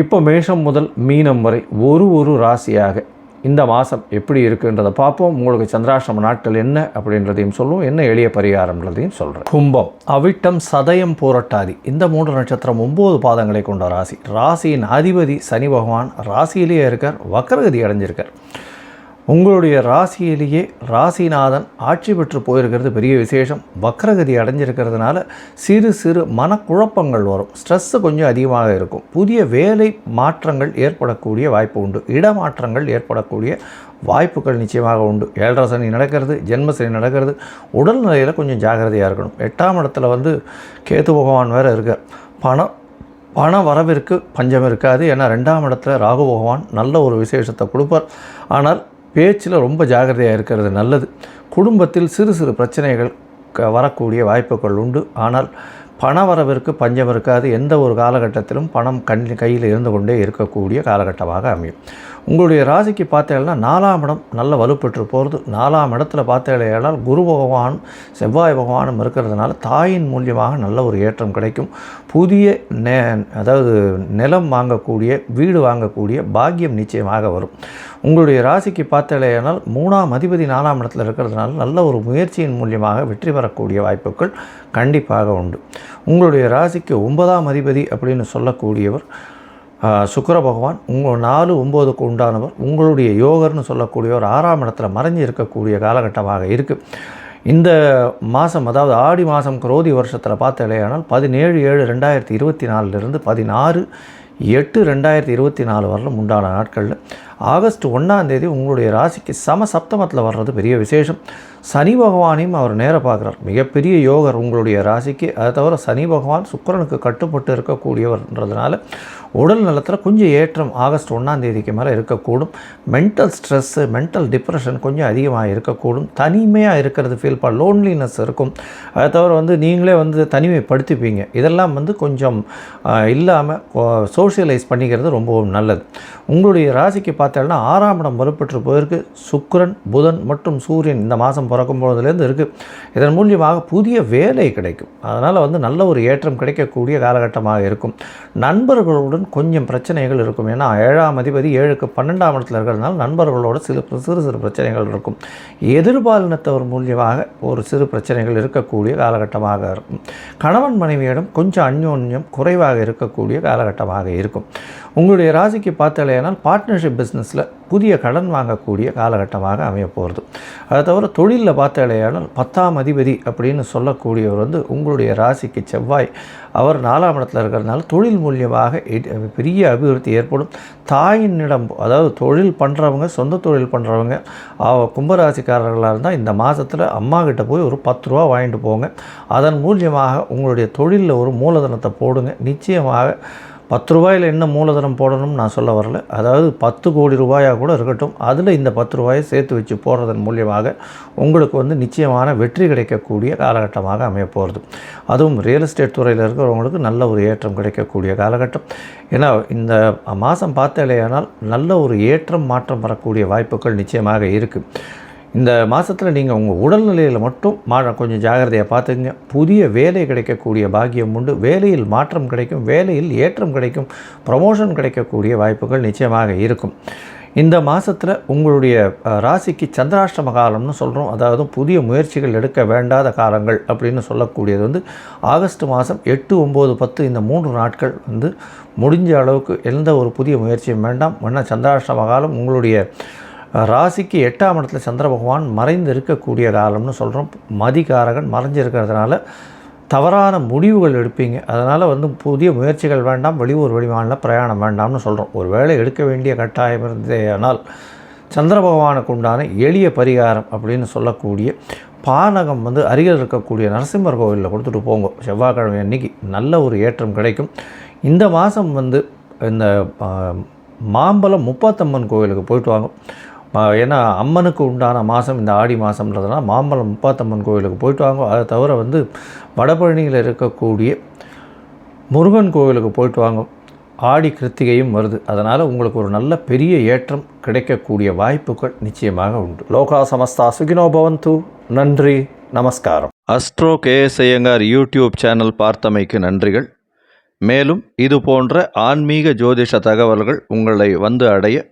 இப்போ மேஷம் முதல் மீனம் வரை ஒரு ஒரு ராசியாக இந்த மாதம் எப்படி இருக்குன்றதை பார்ப்போம். உங்களுக்கு சந்திராசிரம நாட்கள் என்ன அப்படின்றதையும் சொல்லுவோம். என்ன எளிய பரிகாரம்ன்றதையும் சொல்கிறேன் கும்பம் அவிட்டம் சதயம் போரட்டாதி. இந்த மூன்று நட்சத்திரம் ஒம்பது பாதங்களை கொண்ட ராசி. ராசியின் அதிபதி சனி பகவான் ராசியிலேயே இருக்கார் வக்கரகதி அடைஞ்சிருக்கார். உங்களுடைய ராசியிலேயே ராசிநாதன் ஆட்சி பெற்று போயிருக்கிறது பெரிய விசேஷம். வக்ரகதி அடைஞ்சிருக்கிறதுனால சிறு சிறு மனக்குழப்பங்கள் வரும். ஸ்ட்ரெஸ்ஸு கொஞ்சம் அதிகமாக இருக்கும். புதிய வேலை மாற்றங்கள் ஏற்படக்கூடிய வாய்ப்பு உண்டு. இடமாற்றங்கள் ஏற்படக்கூடிய வாய்ப்புகள் நிச்சயமாக உண்டு. ஏழரை சனி நடக்கிறது ஜென்ம சனி நடக்கிறது. உடல்நிலையில் கொஞ்சம் ஜாகிரதையாக இருக்கணும். எட்டாம் இடத்துல வந்து கேத்து பகவான் வேறு இருக்கார். பணம் பண வரவிற்கு பஞ்சம் இருக்காது. ஏன்னா ரெண்டாம் இடத்துல ராகு பகவான் நல்ல ஒரு விசேஷத்தை கொடுப்பார். ஆனால் பேச்சில் ரொம்ப ஜாகிரதையாக இருக்கிறது நல்லது. குடும்பத்தில் சிறு சிறு பிரச்சனைகள் வரக்கூடிய வாய்ப்புகள் உண்டு. ஆனால் பண வரவிற்கு பஞ்சம் இருக்காது. எந்த ஒரு காலகட்டத்திலும் பணம் கண் கையில் இருந்து கொண்டே இருக்கக்கூடிய காலகட்டமாக அமையும். உங்களுடைய ராசிக்கு பார்த்தீங்கன்னா நாலாம் இடம் நல்ல வலுப்பெற்று போகிறது. நாலாம் இடத்துல பார்த்தீங்கன்னா குரு பகவான் செவ்வாய் பகவானும் இருக்கிறதுனால தாயின் மூலியமாக நல்ல ஒரு ஏற்றம் கிடைக்கும். புதிய நே அதாவது நிலம் வாங்கக்கூடிய வீடு வாங்கக்கூடிய பாக்கியம் நிச்சயமாக வரும். உங்களுடைய ராசிக்கு பார்த்தீங்கன்னா மூணாம் அதிபதி நாலாம் இடத்துல இருக்கிறதுனால நல்ல ஒரு முயற்சியின் மூலியமாக வெற்றி பெறக்கூடிய வாய்ப்புகள் கண்டிப்பாக உண்டு. உங்களுடைய ராசிக்கு ஒன்பதாம் அதிபதி அப்படின்னு சொல்லக்கூடியவர் சுக்கர பகவான் உங்கள் நாலு ஒம்போதுக்கு உண்டானவர் உங்களுடைய யோகர்னு சொல்லக்கூடிய ஒரு ஆறாம் இடத்துல மறைஞ்சு இருக்கக்கூடிய காலகட்டமாக இருக்குது இந்த மாதம் அதாவது ஆடி மாதம் குரோதி வருஷத்தில் பார்த்தாலேயானால் பதினேழு ஏழு ரெண்டாயிரத்தி இருபத்தி நாலுலேருந்து பதினாறு எட்டு ரெண்டாயிரத்தி இருபத்தி நாலு வரலும் உண்டான நாட்களில். ஆகஸ்ட் ஒன்றாந்தேதி உங்களுடைய ராசிக்கு சம சப்தமத்தில் வர்றது பெரிய விசேஷம். சனி பகவானையும் அவர் நேர பார்க்குறார். மிகப்பெரிய யோகர் உங்களுடைய ராசிக்கு. அதை தவிர சனி பகவான் சுக்கிரனுக்கு கட்டுப்பட்டு இருக்கக்கூடியவர்ன்றதுனால உடல் நலத்தில் கொஞ்சம் ஏற்றம் ஆகஸ்ட் ஒன்றாந்தேதிக்கு மேலே இருக்கக்கூடும். மென்டல் ஸ்ட்ரெஸ்ஸு மென்டல் டிப்ரெஷன் கொஞ்சம் அதிகமாக இருக்கக்கூடும். தனிமையாக இருக்கிறது ஃபீல் பண்ண லோன்லினஸ் இருக்கும். அதை தவிர வந்து நீங்களே வந்து தனிமைப்படுத்திப்பீங்க. இதெல்லாம் வந்து கொஞ்சம் இல்லாமல் சோஷியலைஸ் பண்ணிக்கிறது ரொம்பவும் நல்லது. உங்களுடைய ராசிக்கு பார்த்தோம்னா ஆறாம் இடம் வலுப்பெற்று போயிருக்கு. சுக்கரன் புதன் மற்றும் சூரியன் இந்த மாதம் பிறக்கும் பொழுதுலேருந்து இருக்குது இதன் மூலியமாக புதிய வேலை கிடைக்கும். அதனால் வந்து நல்ல ஒரு ஏற்றம் கிடைக்கக்கூடிய காலகட்டமாக இருக்கும். நண்பர்களுடன் கொஞ்சம் பிரச்சனைகள் இருக்கும். ஏன்னா ஏழாம் அதிபதி ஏழுக்கு பன்னெண்டாம் இடத்துல இருக்கிறதுனால நண்பர்களோட சில சிறு சிறு பிரச்சனைகள் இருக்கும். எதிர்பாலினத்தவர் மூலியமாக ஒரு சிறு பிரச்சனைகள் இருக்கக்கூடிய காலகட்டமாக இருக்கும். கணவன் மனைவியிடம் கொஞ்சம் அந்யோன்யம் குறைவாக இருக்கக்கூடிய காலகட்டமாக இருக்கும். உங்களுடைய ராசிக்கு பார்த்தாலேனால் பார்ட்னர்ஷிப் பிஸ்னஸில் புதிய கடன் வாங்கக்கூடிய காலகட்டமாக அமைய போகிறது அதை தவிர தொழிலில் பார்த்தாலேயானால் பத்தாம் அதிபதி அப்படின்னு சொல்லக்கூடியவர் வந்து உங்களுடைய ராசிக்கு செவ்வாய். அவர் நாலாம் இடத்துல இருக்கிறதுனால தொழில் மூலியமாக பெரிய அபிவிருத்தி ஏற்படும். தாயினிடம் அதாவது தொழில் பண்ணுறவங்க சொந்த தொழில் பண்ணுறவங்க கும்பராசிக்காரர்களாக இருந்தால் இந்த மாதத்தில் அம்மா கிட்ட போய் ஒரு பத்து ரூபா வாங்கிட்டு போங்க. அதன் மூலியமாக உங்களுடைய தொழிலில் ஒரு மூலதனத்தை போடுங்க. நிச்சயமாக பத்து ரூபாயில் என்ன மூலதனம் போடணும்னு நான் சொல்ல வரல. அதாவது பத்து கோடி ரூபாயாக கூட இருக்கட்டும். அதில் இந்த பத்து ரூபாயை சேர்த்து வச்சு போடுறதன் மூலியமாக உங்களுக்கு வந்து நிச்சயமான வெற்றி கிடைக்கக்கூடிய காலகட்டமாக அமையப்போகிறது அதுவும் ரியல் எஸ்டேட் துறையில் இருக்கிறவங்களுக்கு நல்ல ஒரு ஏற்றம் கிடைக்கக்கூடிய காலகட்டம். ஏன்னா இந்த மாதம் பார்த்தாலேயானால் நல்ல ஒரு ஏற்றம் மாற்றம் வரக்கூடிய வாய்ப்புகள் நிச்சயமாக இருக்குது இந்த மாதத்தில் நீங்கள் உங்கள் உடல்நிலையில் மட்டும் மா கொஞ்சம் ஜாகிரதையாக பார்த்துக்குங்க புதிய வேலை கிடைக்கக்கூடிய பாக்கியம் உண்டு. வேலையில் மாற்றம் கிடைக்கும். வேலையில் ஏற்றம் கிடைக்கும். ப்ரமோஷன் கிடைக்கக்கூடிய வாய்ப்புகள் நிச்சயமாக இருக்கும். இந்த மாதத்தில் உங்களுடைய ராசிக்கு சந்திராஷ்டம காலம்னு சொல்கிறோம் அதாவது புதிய முயற்சிகள் எடுக்க வேண்டாத காலங்கள் அப்படின்னு சொல்லக்கூடியது வந்து ஆகஸ்ட் மாதம் எட்டு ஒம்பது பத்து இந்த மூன்று நாட்கள் வந்து முடிஞ்ச அளவுக்கு எந்த ஒரு புதிய முயற்சியும் வேண்டாம். ஏன்னா சந்திராஷ்டம காலம் உங்களுடைய ராசிக்கு எட்டாம் இடத்துல சந்திர பகவான் மறைந்து இருக்கக்கூடிய காலம்னு சொல்கிறோம் மதிகாரகன் மறைஞ்சிருக்கிறதுனால தவறான முடிவுகள் எடுப்பீங்க. அதனால் வந்து புதிய முயற்சிகள் வேண்டாம் வெளியூர் வெளிமாநில பிரயாணம் வேண்டாம்னு சொல்கிறோம் ஒரு வேளை எடுக்க வேண்டிய கட்டாயம் இருந்தேயானால் சந்திர பகவானுக்கு உண்டான எளிய பரிகாரம் அப்படின்னு சொல்லக்கூடிய பானகம் வந்து அருகில் இருக்கக்கூடிய நரசிம்மர் கோவிலில் கொடுத்துட்டு போங்க. செவ்வாய்க்கிழமை அன்னைக்கு நல்ல ஒரு ஏற்றம் கிடைக்கும். இந்த மாதம் வந்து இந்த மாம்பழம் மாம்பலம் முப்பாத்தம்மன் கோவிலுக்கு போயிட்டு வாங்க. ஏன்னா அம்மனுக்கு உண்டான மாதம் இந்த ஆடி மாதம்ன்றதுனால மாம்பழம் முப்பாத்தம்மன் கோவிலுக்கு போயிட்டு வாங்க. அதை தவிர வந்து வடபழனியில் இருக்கக்கூடிய முருகன் கோவிலுக்கு போயிட்டு வாங்க. ஆடி கிருத்திகையும் வருது. அதனால் உங்களுக்கு ஒரு நல்ல பெரிய ஏற்றம் கிடைக்கக்கூடிய வாய்ப்புகள் நிச்சயமாக உண்டு. லோகா சமஸ்தா சுகினோ பவந்து. நன்றி நமஸ்காரம். Astro KS Iyengar YouTube channel பார்த்தமைக்கு நன்றிகள். மேலும் இது போன்ற ஆன்மீக ஜோதிஷ தகவல்கள் உங்களை வந்து அடைய